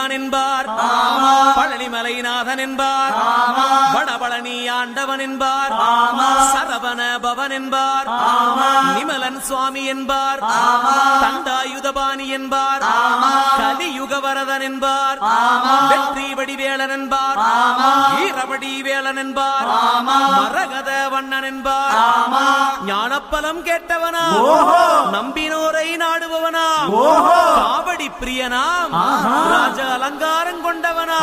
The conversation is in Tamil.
குன்றக்குடியான் என்பார். பழனிமலைநாதன் என்பார். வடபழனி ஆண்டவன் என்பார். சரவண பவன் என்பார். நிமலன் சுவாமி என்பார். தண்டாயுதபாணி என்பார். கலியுக வரதன் என்பார். வெற்றி வடிவேலன் என்பார் வீரவடி வேலன் என்பார் மரகத வண்ணன் என்பார் ஞானப்பலம் கேட்டவனா. நம்பினோரை நாடுபவனா. காவடி பிரியனாம் ராஜ அலங்காரம் கொண்டவனா.